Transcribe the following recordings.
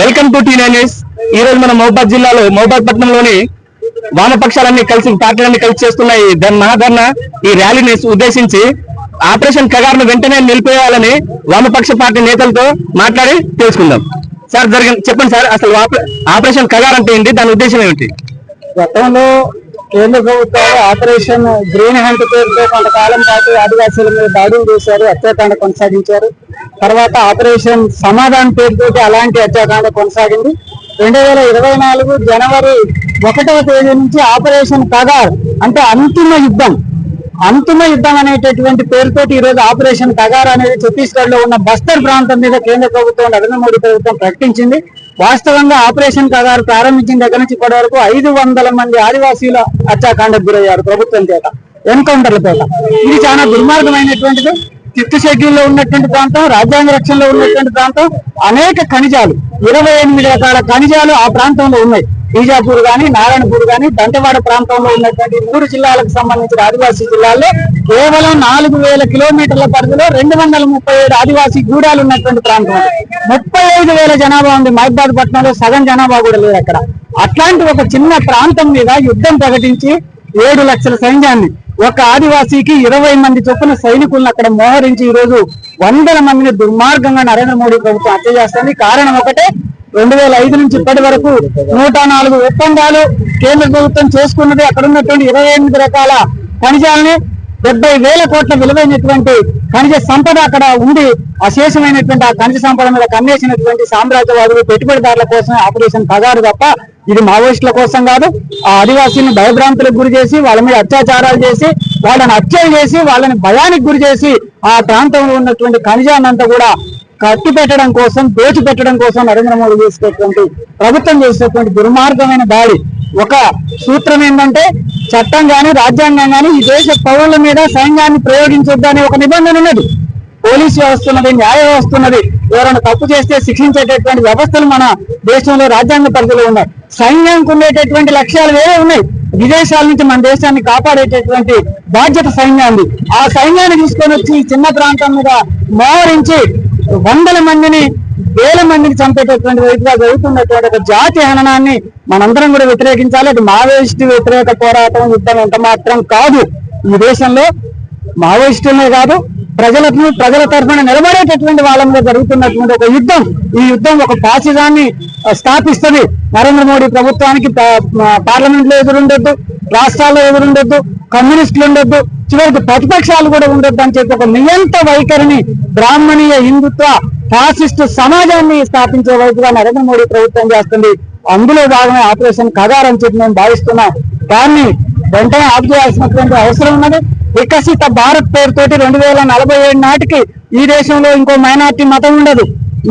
Welcome to tea news. ఈ రోజు మన మహబాద్ జిల్లాలో మహబాద్ పట్టణంలోని వామపక్షాలన్నీ కలిసి పార్టీలన్నీ కలిసి చేస్తున్న ఈ మహాధర్ణ ఈ ర్యాలీని ఉద్దేశించి ఆపరేషన్ కగార్ను వెంటనే నిలిపేయాలని వామపక్ష పార్టీ నేతలతో మాట్లాడి తెలుసుకుందాం. సార్ జరిగిన చెప్పండి సార్ అసలు ఆపరేషన్ కగార్ అంటే ఏంటి? దాని ఉద్దేశం ఏమిటి? గతంలో కేంద్ర ప్రభుత్వాలు ఆపరేషన్ గ్రీన్ హ్యాండ్ పేరుతో కొంతకాలం పాటు ఆదివాసీల మీద దాడులు చేశారు హత్యాకాండ కొనసాగించారు. తర్వాత ఆపరేషన్ సమాధానం పేరుతో అలాంటి హత్యాకాండ కొనసాగింది. రెండు వేల ఇరవై నాలుగు జనవరి ఒకటవ తేదీ నుంచి ఆపరేషన్ కగార్ అంటే అంతిమ యుద్ధం. అంతిమ యుద్ధం అనేటటువంటి పేరుతోటి ఈ రోజు ఆపరేషన్ కగార్ అనేది ఛత్తీస్గఢ్లో ఉన్న బస్తర్ ప్రాంతం మీద కేంద్ర ప్రభుత్వం నరేంద్ర మోడీ ప్రభుత్వం ప్రకటించింది. వాస్తవంగా ఆపరేషన్ కగార్ ప్రారంభించిన దగ్గర నుంచి ఇప్పటి వరకు ఐదు వందల మంది ఆదివాసీల హత్యాకాండకు గురయ్యారు ప్రభుత్వం చేత. ఎన్కౌంటర్ల చేత. ఇది చాలా దుర్మార్గమైనటువంటిది. ఫిఫ్త్ షెడ్యూల్లో ఉన్నటువంటి ప్రాంతం రాజ్యాంగ రక్షణలో ఉన్నటువంటి ప్రాంతం అనేక ఖనిజాలు ఇరవై ఎనిమిది రకాల ఖనిజాలు ఆ ప్రాంతంలో ఉన్నాయి. బీజాపూర్ గాని నారాయణపూర్ గాని దంతెవాడ ప్రాంతంలో ఉన్నటువంటి మూడు జిల్లాలకు సంబంధించిన ఆదివాసీ జిల్లాల్లో కేవలం నాలుగు వేల కిలోమీటర్ల పరిధిలో రెండు వందల ముప్పై ఏడు ఆదివాసీ గూడాలు ఉన్నటువంటి ప్రాంతం ముప్పై ఐదు వేల జనాభా ఉంది మహిబాద్ పట్టణంలో సగం జనాభా కూడా లేదు అక్కడ. అట్లాంటి ఒక చిన్న ప్రాంతం మీద యుద్ధం ప్రకటించి ఏడు లక్షల సైన్యాన్ని ఒక ఆదివాసీకి ఇరవై మంది చొప్పున సైనికులను అక్కడ మోహరించి ఈ రోజు వందల మందిని దుర్మార్గంగా నరేంద్ర మోడీ ప్రభుత్వం హత్య చేస్తుంది. కారణం ఒకటే రెండు వేల ఐదు నుంచి ఇప్పటి వరకు నూట నాలుగు ఒప్పందాలు కేంద్ర ప్రభుత్వం చేసుకున్నది. అక్కడ ఉన్నటువంటి ఇరవై ఎనిమిది రకాల ఖనిజాలని డెబ్బై వేల కోట్ల విలువైనటువంటి ఖనిజ సంపద అక్కడ ఉండి అశేషమైనటువంటి ఆ ఖనిజ సంపద మీద కన్నేసినటువంటి సామ్రాజ్యవాదులు పెట్టుబడిదారుల కోసం ఆపరేషన్ పగారు తప్ప ఇది మావోయిస్టుల కోసం కాదు. ఆ ఆదివాసీని భయభ్రాంతులకు గురి చేసి వాళ్ళ మీద అత్యాచారాలు చేసి వాళ్ళని హత్యలు చేసి వాళ్ళని భయానికి గురి చేసి ఆ ప్రాంతంలో ఉన్నటువంటి ఖనిజాన్నంతా కూడా కట్టి పెట్టడం కోసం దోచి పెట్టడం కోసం నరేంద్ర మోడీ చేసేటువంటి ప్రభుత్వం చేసేటువంటి దుర్మార్గమైన దాడి. ఒక సూత్రం ఏంటంటే చట్టం కానీ రాజ్యాంగం కానీ ఈ దేశ పౌరుల మీద సైన్యాన్ని ప్రయోగించొద్దనే ఒక నిబంధన ఉన్నది. పోలీసు వ్యవస్థ ఉన్నది న్యాయ వ్యవస్థ ఉన్నది. ఎవరైనా తప్పు చేస్తే శిక్షించేటటువంటి వ్యవస్థలు మన దేశంలో రాజ్యాంగ పరిధిలో ఉన్నాయి. సైన్యానికి ఉండేటటువంటి లక్ష్యాలు వేరే ఉన్నాయి. విదేశాల నుంచి మన దేశాన్ని కాపాడేటటువంటి బాధ్యత సైన్యాన్ని ఆ సైన్యాన్ని తీసుకొని వచ్చి ఈ చిన్న ప్రాంతం మీద మోహరించి వందల మందిని వేల మందిని చంపేటటువంటి వైపుగా జరుగుతున్నటువంటి ఒక జాతి హననాన్ని మనందరం కూడా వ్యతిరేకించాలి. అది మావోయిస్టు వ్యతిరేక పోరాటం యుద్ధం ఎంత మాత్రం కాదు. ఈ దేశంలో మావోయిస్టులనే కాదు ప్రజలకు ప్రజల తరఫున నిలబడేటటువంటి వాళ్ళ మీద జరుగుతున్నటువంటి ఒక యుద్ధం. ఈ యుద్ధం ఒక పాసిదాన్ని స్థాపిస్తుంది. నరేంద్ర మోడీ ప్రభుత్వానికి పార్లమెంట్లో ఎదురుండొద్దు రాష్ట్రాల్లో ఎదురుండొద్దు. కమ్యూనిస్టులు ఉండొద్దు. చివరికి ప్రతిపక్షాలు కూడా ఉండొద్దు అని చెప్పి ఒక నియంత వైఖరిని బ్రాహ్మణీయ హిందుత్వ ఫాసిస్ట్ సమాజాన్ని స్థాపించే వైపుగా నరేంద్ర మోడీ ప్రభుత్వం చేస్తుంది. అందులో భాగమే ఆపరేషన్ కగార్ అని చెప్పి మేము భావిస్తున్నాం. దాన్ని వెంటనే ఆపు చేయాల్సినటువంటి అవసరం ఉన్నది. వికసిత భారత్ పేరుతోటి రెండు వేల నలభై ఏడు నాటికి ఈ దేశంలో ఇంకో మైనార్టీ మతం ఉండదు.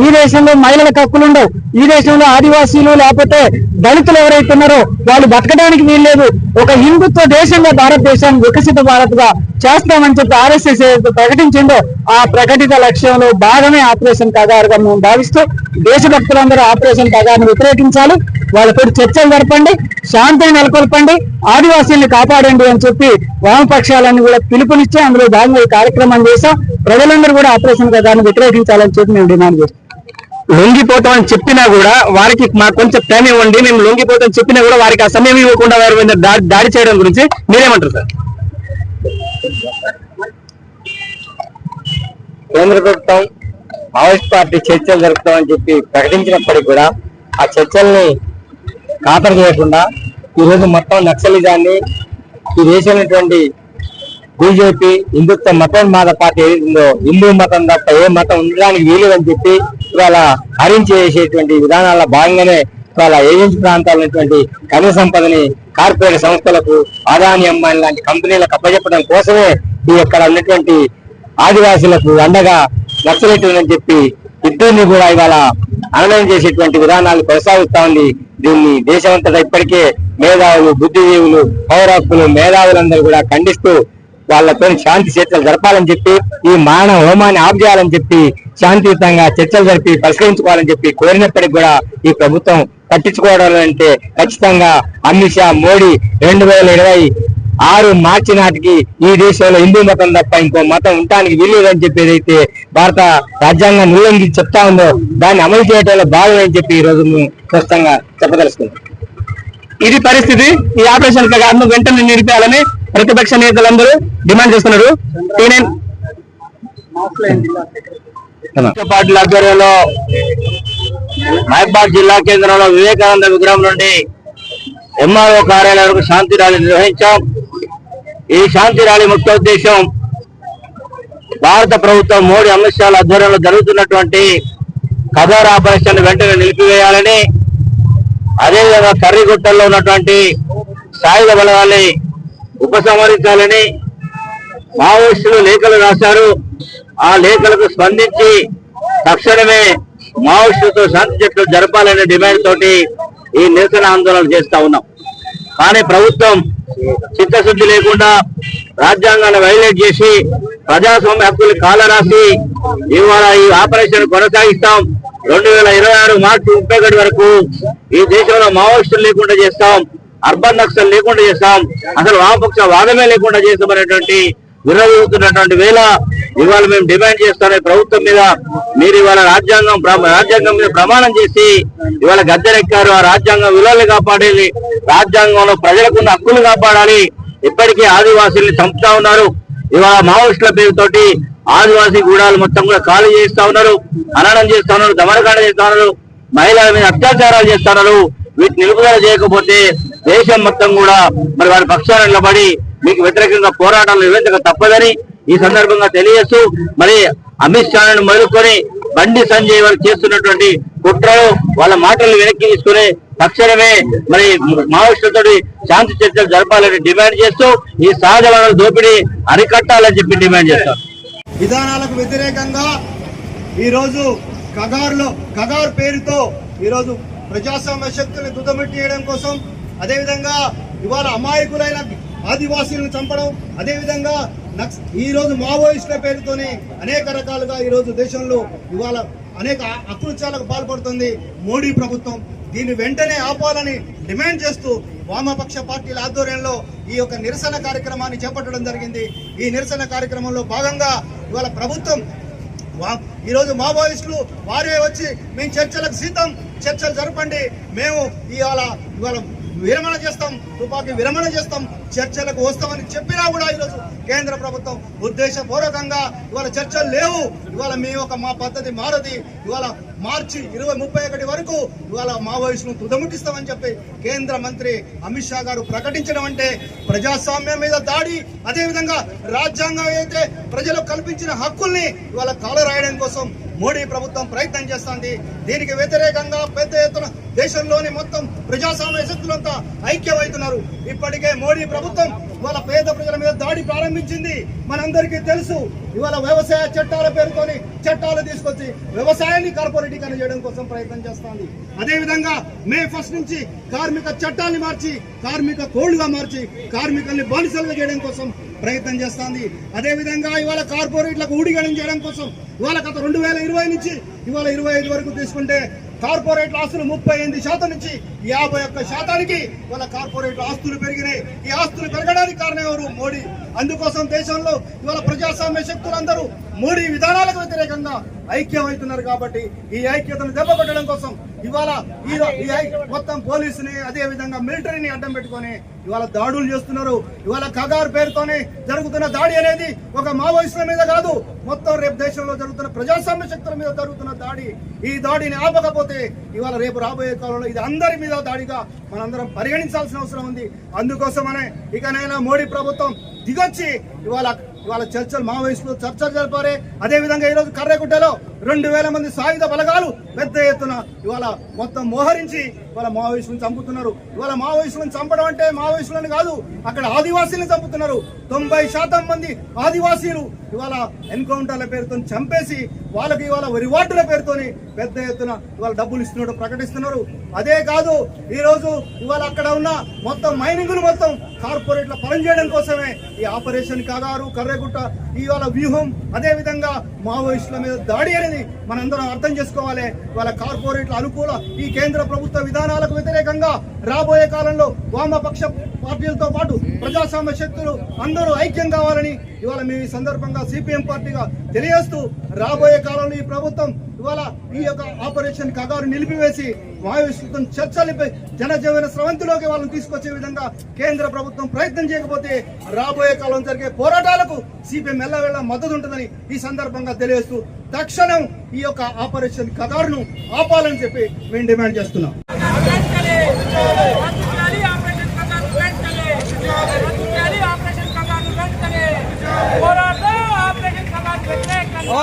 ఈ దేశంలో మహిళలకు హక్కులు ఉండవు. ఈ దేశంలో ఆదివాసీలు లేకపోతే దళితులు ఎవరైతే ఉన్నారో వాళ్ళు బతకడానికి వీల్లేదు ఒక హిందుత్వ దేశంగా భారతదేశాన్ని వికసిత భారత్గా చేస్తామని చెప్పి ఆర్ఎస్ఎస్ ప్రకటించిందో ఆ ప్రకటిత లక్ష్యంలో భాగమే ఆపరేషన్ కగారుగా మేము భావిస్తూ దేశభక్తులందరూ ఆపరేషన్ కగారును వ్యతిరేకించాలి. వాళ్ళతో చర్చలు జరపండి శాంతిని నెలకొల్పండి ఆదివాసీల్ని కాపాడండి అని చెప్పి వామపక్షాలన్నీ కూడా పిలుపునిచ్చి అందులో భాగంగా ఈ కార్యక్రమం చేశాం. ప్రజలందరూ కూడా ఆపరేషన్ కగారును వ్యతిరేకించాలని చెప్పి మేము డిమాండ్ చేస్తాం లొంగిపోతామని చెప్పినా కూడా వారికి మాకు కొంచెం టైం ఇవ్వండి మేము లొంగిపోతామని చెప్పినా కూడా వారికి ఆ సమయం ఇవ్వకుండా వారి మీద దాడి దాడి చేయడం గురించి మీరేమంటారు సార్? కేంద్ర ప్రభుత్వం మావోయిస్ట్ పార్టీ చర్చలు జరుపుతామని చెప్పి ప్రకటించినప్పటికీ కూడా ఆ చర్చల్ని ఖాతరు చేయకుండా ఈరోజు మొత్తం నక్సలిజాన్ని ఈ దేశమైనటువంటి బీజేపీ హిందుత్వ మతోన్మాద పార్టీ ఏదైతుందో హిందూ మతం తప్ప ఏ మతం ఉండడానికి వీలేదని చెప్పి ఇవాళ హరించేసేటువంటి విధానాల భాగంగానే ఇవాళ ఏజెన్సీ ప్రాంతాల్లో ఉన్నటువంటి ఖనిజ సంపదని కార్పొరేట్ సంస్థలకు ఆదాని అమ్మాయి లాంటి కంపెనీలకు అప్పచెప్పడం కోసమే ఈ ఇక్కడ ఉన్నటువంటి ఆదివాసులకు అండగా నక్సలెట్ చెప్పి ఇద్దరిని కూడా ఇవాళ అననం చేసేటువంటి విధానాలు కొనసాగుతా ఉంది. దీన్ని దేశమంతటా ఇప్పటికే మేధావులు బుద్ధిజీవులు పౌరాకులు మేధావులందరూ కూడా ఖండిస్తూ వాళ్ళతో శాంతి చర్చలు జరపాలని చెప్పి ఈ మానవ హోమాన్ని ఆఫ్ చేయాలని చెప్పి శాంతియుతంగా చర్చలు జరిపి పరిష్కరించుకోవాలని చెప్పి కోరినప్పటికీ కూడా ఈ ప్రభుత్వం పట్టించుకోవడం అంటే ఖచ్చితంగా అమిత్ షా మోడీ రెండు వేల ఇరవై ఆరు మార్చి నాటికి ఈ దేశంలో హిందూ మతం తప్ప ఇంకో మతం ఉండటానికి వీల్లేదని చెప్పి ఏదైతే భారత రాజ్యాంగం ఉల్లంఘించి చెప్తా ఉందో దాన్ని అమలు చేయడంలో భాగమని చెప్పి ఈ రోజు మేము స్పష్టంగా చెప్పదలుచుకున్నాం. ఇది పరిస్థితి. ఈ ఆపరేషన్ ప్రకారం వెంటనే నిలిపేయాలని ప్రతిపక్ష నేతలందరూ డిమాండ్ చేస్తున్నారు. పార్టీల ఆధ్వర్యంలో మహబాద్ జిల్లా కేంద్రంలో వివేకానంద విగ్రహం నుండి ఎంఆర్ఓ కార్యాలయం వరకు శాంతి ర్యాలీ నిర్వహించాం. ఈ శాంతి ర్యాలీ ముఖ్య ఉద్దేశం భారత ప్రభుత్వం మోడీ అమిత్ షాల ఆధ్వర్యంలో జరుగుతున్నటువంటి కథార్ ఆపరేషన్ వెంటనే నిలిపివేయాలని అదేవిధంగా కర్రీగుట్టల్లో ఉన్నటువంటి సాయుధ బలగాల్ని ఉపసంహరించాలని మావోయిస్టులు లేఖలు రాశారు. ఆ లేఖలకు స్పందించి తక్షణమే మావోయిస్టులతో శాంతి చర్చలు జరపాలనే డిమాండ్ తోటి ఈ నిరసన ఆందోళన చేస్తా ఉన్నాం. కానీ ప్రభుత్వం చిత్తశుద్ధి లేకుండా రాజ్యాంగాన్ని వైలేట్ చేసి ప్రజాస్వామ్య హక్కులు కాలరాసి ఇవాళ ఈ ఆపరేషన్ కొనసాగిస్తాం. రెండు వేల ఇరవై ఆరు మార్చి ముప్పై ఒకటి వరకు ఈ దేశంలో మావోయిస్టులు లేకుండా చేస్తాం. అర్బన్ నక్సల్ లేకుండా చేస్తాం. అసలు వామపక్ష వాదమే లేకుండా చేస్తామనేటువంటి విరోధిస్తున్నటువంటి వేళ ఇవాళ మేము డిమాండ్ చేస్తానే ప్రభుత్వం మీద మీరు ఇవాళ రాజ్యాంగం రాజ్యాంగం మీద ప్రమాణం చేసి ఇవాళ గద్దెనెక్కారు. ఆ రాజ్యాంగం విలువలు కాపాడాలి. రాజ్యాంగంలో ప్రజలకున్న హక్కులు కాపాడాలి. ఇప్పటికీ ఆదివాసీల్ని చంపుతా ఉన్నారు. ఇవాళ మావోయిస్టుల పేరుతోటి ఆదివాసీ గూడాలు మొత్తం కూడా ఖాళీ చేస్తా ఉన్నారు. అననం చేస్తా ఉన్నారు. దమనకాండ చేస్తా ఉన్నారు. మహిళల మీద అత్యాచారాలు చేస్తా ఉన్నారు. వీటిని నిలుపుదల చేయకపోతే దేశం మొత్తం కూడా మరి వారి పక్షాన నిలబడి మీకు వ్యతిరేకంగా పోరాటాలు నిర్వహించక తప్పదని ఈ సందర్భంగా తెలియజేస్తూ మరి అమిత్ షాను మొదలుకొని బండి సంజయ్ వారు చేస్తున్నటువంటి కుట్రలు వాళ్ళ మాటలు వెనక్కి తీసుకుని తక్షణమే మరి మావోయిస్టులతో శాంతి చర్చలు జరపాలని డిమాండ్ చేస్తూ ఈ సహజ వనరుల దోపిడీ అరికట్టాలని చెప్పి డిమాండ్ చేస్తారు. విధానాలకు వ్యతిరేకంగా ఈరోజు కగారులో కగారు పేరుతో ఈరోజు ప్రజాస్వామ్య శక్తుల్ని దుద్దమెట్టేయడం కోసం అదేవిధంగా ఇవాళ అమాయకులైన ఆదివాసీలను చంపడం అదేవిధంగా నక్స్ ఈరోజు మావోయిస్టుల పేరుతోనే అనేక రకాలుగా ఈ రోజు దేశంలో ఇవాళ అనేక అకృత్యాలకు పాల్పడుతుంది మోడీ ప్రభుత్వం. దీన్ని వెంటనే ఆపాలని డిమాండ్ చేస్తూ వామపక్ష పార్టీల ఆధ్వర్యంలో ఈ యొక్క నిరసన కార్యక్రమాన్ని చేపట్టడం జరిగింది. ఈ నిరసన కార్యక్రమంలో భాగంగా ఇవాళ ప్రభుత్వం వా- ఈరోజు మావోయిస్టులు వారే వచ్చి మేము చర్చలకు సిద్ధం చర్చలు జరపండి. మేము ఇవాళ ఇవాళ విరమణ చేస్తాం తుపాకీ విరమణ చేస్తాం. చర్చలకు వస్తామని చెప్పినా కూడా ఈరోజు కేంద్ర ప్రభుత్వం ఉద్దేశపూర్వకంగా ఇవాళ చర్చలు లేవు. ఇవాళ మీ యొక్క మా పద్ధతి మారది. ఇవాళ మార్చి ఇరవై ముప్పై ఒకటి వరకు ఇవాళ మావోయిస్టును తుదముట్టిస్తామని చెప్పి కేంద్ర మంత్రి అమిత్ షా గారు ప్రకటించడం అంటే ప్రజాస్వామ్యం మీద దాడి అదేవిధంగా రాజ్యాంగం అయితే ప్రజలకు కల్పించిన హక్కుల్ని ఇవాళ కాలరాయడం కోసం మోడీ ప్రభుత్వం ప్రయత్నం చేస్తోంది. దీనికి వ్యతిరేకంగా పెద్ద ఎత్తున దేశంలోని మొత్తం ప్రజాస్వామ్య శక్తులంతా ఐక్యమవుతున్నారు. ఇప్పటికే మోడీ ప్రభుత్వం ఇవాళ పేద ప్రజల మీద దాడి ప్రారంభించింది. మనందరికీ తెలుసు ఇవాళ వ్యవసాయ చట్టాల పేరుతోని చట్టాలు తీసుకొచ్చి వ్యవసాయాన్ని కార్పొరేటీకరణ చేయడం కోసం ప్రయత్నం చేస్తోంది. అదేవిధంగా మే ఫస్ట్ నుంచి కార్మిక చట్టాన్ని మార్చి కార్మిక కోడ్గా మార్చి కార్మికుల్ని బానిసలుగా చేయడం కోసం ప్రయత్నం చేస్తుంది. అదేవిధంగా ఇవాళ కార్పొరేట్లకు ఊడిగడం చేయడం కోసం ఇవాళ గత రెండు వేల ఇరవై నుంచి ఇవాళ ఇరవై ఐదు వరకు తీసుకుంటే కార్పొరేట్ ఆస్తులు ముప్పై ఎనిమిది శాతం నుంచి యాభై ఒక్క శాతానికి వాళ్ళ కార్పొరేట్ ఆస్తులు పెరిగినాయి. ఈ ఆస్తులు పెరగడానికి కారణం ఎవరు? మోడీ. అందుకోసం దేశంలో ఇవాళ ప్రజాస్వామ్య శక్తులందరూ మోడీ విధానాలకు వ్యతిరేకంగా ఐక్యమవుతున్నారు కాబట్టి ఈ ఐక్యతను దెబ్బకొట్టడం కోసం ఇవాళ ఈ మొత్తం పోలీసుని అదే విధంగా మిలిటరీని అడ్డం పెట్టుకొని ఇవాళ దాడులు చేస్తున్నారు. ఇవాళ కగార్ పేరుతోనే జరుగుతున్న దాడి అనేది ఒక మావోయిస్టుల మీద కాదు మొత్తం రేపు దేశంలో జరుగుతున్న ప్రజాస్వామ్య శక్తుల మీద జరుగుతున్న దాడి. ఈ దాడిని ఆపకపోతే ఇవాళ రేపు రాబోయే కాలంలో ఇది అందరి మీద దాడిగా మనందరం పరిగణించాల్సిన అవసరం ఉంది. అందుకోసమనే ఇకనైనా మోడీ ప్రభుత్వం దిగొచ్చి ఇవాళ ఇవాళ చర్చలు మావోయిస్టులు చర్చలు జరిపారే. అదే విధంగా ఈ రెండు వేల మంది సాయుధ బలగాలు పెద్ద ఎత్తున ఇవాళ మొత్తం మోహరించి వాళ్ళ మావోయిస్టులను చంపుతున్నారు. ఇవాళ మావోయిస్టులను చంపడం అంటే మావోయిస్టులను కాదు అక్కడ ఆదివాసీలను చంపుతున్నారు. తొంభై శాతం మంది ఆదివాసీలు ఇవాళ ఎన్కౌంటర్ల పేరుతో చంపేసి వాళ్ళకి ఇవాళ రివార్డుల పేరుతోని పెద్ద ఎత్తున ఇవాళ డబ్బులు ఇస్తున్నట్టు ప్రకటిస్తున్నారు. అదే కాదు ఈ రోజు ఇవాళ అక్కడ ఉన్న మొత్తం మైనింగ్లు మొత్తం కార్పొరేట్ల పనిచేయడం కోసమే ఈ ఆపరేషన్ కాగారు కర్రగుట్ట ఇవాళ వ్యూహం అదే విధంగా మావోయిస్టుల మీద దాడి అనేది మనందరం అర్థం చేసుకోవాలి. ఇవాళ కార్పొరేట్ల అనుకూల ఈ కేంద్ర ప్రభుత్వ విధానాలకు వ్యతిరేకంగా రాబోయే కాలంలో వామపక్ష పార్టీలతో పాటు ప్రజాస్వామ్య శక్తులు అందరూ ఐక్యం కావాలని ఇవాళ మేము ఈ సందర్భంగా సిపిఎం పార్టీగా తెలియజేస్తూ రాబోయే కాలంలో ఈ ప్రభుత్వం ఇవాళ ఈ యొక్క ఆపరేషన్ కగారు నిలిపివేసి వాయుస్తుతం చర్చలపై జనజీవన స్రవంతిలోకి వాళ్ళని తీసుకొచ్చే విధంగా కేంద్ర ప్రభుత్వం ప్రయత్నం చేయకపోతే రాబోయే కాలం జరిగే పోరాటాలకు సిపిఎం ఎల్లవేళ మద్దతు ఉంటుందని ఈ సందర్భంగా తెలియజేస్తూ తక్షణం ఈ యొక్క ఆపరేషన్ కగారును ఆపాలని చెప్పి మేము డిమాండ్ చేస్తున్నాం. వెంటనే పోరాటం ఆపరేషన్ కగారు వ్యతిరేకంగా